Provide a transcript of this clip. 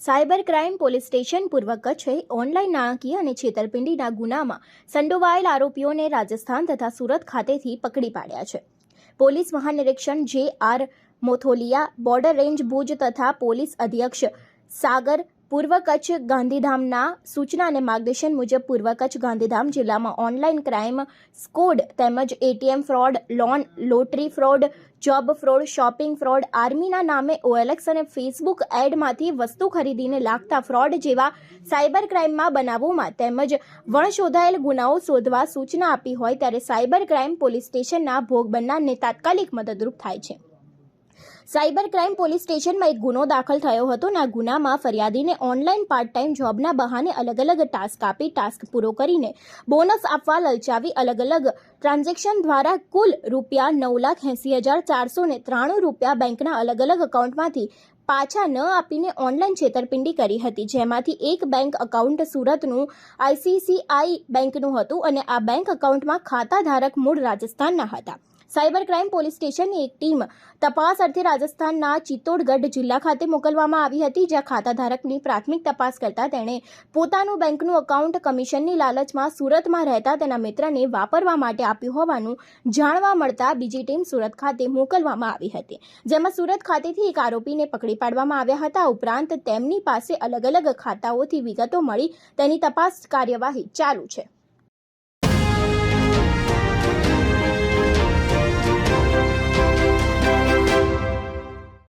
Cyber crime police station પૂર્વ કચ્છે online નાણાકીય અને છેતરપિંડીના ગુનામાં સંડોવાયેલ આરોપીઓને રાજસ્થાન તથા સુરત ખાતેથી પકડી પાડ્યા છે. Police મહાનિરીક્ષણ J R Mothaliya, border range Bhuj તથા પોલીસ અધ્યક્ષ સાગર પૂર્વ કચ્છ ગાંધીધામના સૂચના અને માર્ગદર્શન મુજબ પૂર્વ કચ્છ ગાંધીધામ જિલ્લામાં ઓનલાઈન ક્રાઇમ સ્કોડ તેમજ ATM fraud, loan, lottery fraud, job fraud, shopping fraud, આર્મીના નામે ઓએલએક્સ અને ફેસબુક એડમાંથી વસ્તુ ખરીદીને લાગતા ફ્રોડ જેવા સાયબર ક્રાઇમમાં બનાવોમાં તેમજ વણશોધાયેલ ગુનાઓ શોધવા સૂચના આપી હોય ત્યારે સાયબર ક્રાઇમ પોલીસ સ્ટેશનના ભોગ બનનારને તાત્કાલિક મદદરૂપ થાય છે. સાયબર ક્રાઇમ પોલીસ સ્ટેશનમાં એક ગુનો દાખલ થયો હતો અને આ ગુનામાં ફરિયાદીને ઓનલાઈન પાર્ટ ટાઈમ જોબના બહાને અલગ અલગ ટાસ્ક આપી, ટાસ્ક પૂરો કરીને બોનસ આપવા લલચાવી અલગ અલગ ટ્રાન્ઝેક્શન દ્વારા કુલ રૂપિયા નવ લાખ એંસી હજાર ચારસો ને ત્રાણું રૂપિયા બેંકના અલગ અલગ અકાઉન્ટમાંથી પાછા ન આપીને ઓનલાઈન છેતરપિંડી કરી હતી, જેમાંથી એક બેંક અકાઉન્ટ સુરતનું આઈસીસીઆઈ બેંકનું હતું અને આ બેંક અકાઉન્ટમાં ખાતાધારક મૂળ રાજસ્થાનના હતા. સાયબર ક્રાઇમ પોલીસ સ્ટેશનની એક ટીમ તપાસ અર્થે રાજસ્થાનના ચિત્તોડગઢ જિલ્લા ખાતે મોકલવામાં આવી હતી, જ્યાં ખાતાધારકની પ્રાથમિક તપાસ કરતા તેણે પોતાનું બેંકનું એકાઉન્ટ કમિશનની લાલચમાં સુરતમાં રહેતા તેના મિત્રને વાપરવા માટે આપ્યું હોવાનું જાણવા મળતા બીજી ટીમ સુરત ખાતે મોકલવામાં આવી હતી. જેમાં સુરત ખાતેથી એક આરોપીને પકડી પાડવામાં આવ્યા હતા. ઉપરાંત તેમની પાસે અલગ અલગ ખાતાઓથી વિગતો મળી, તેની તપાસ કાર્યવાહી ચાલુ છે.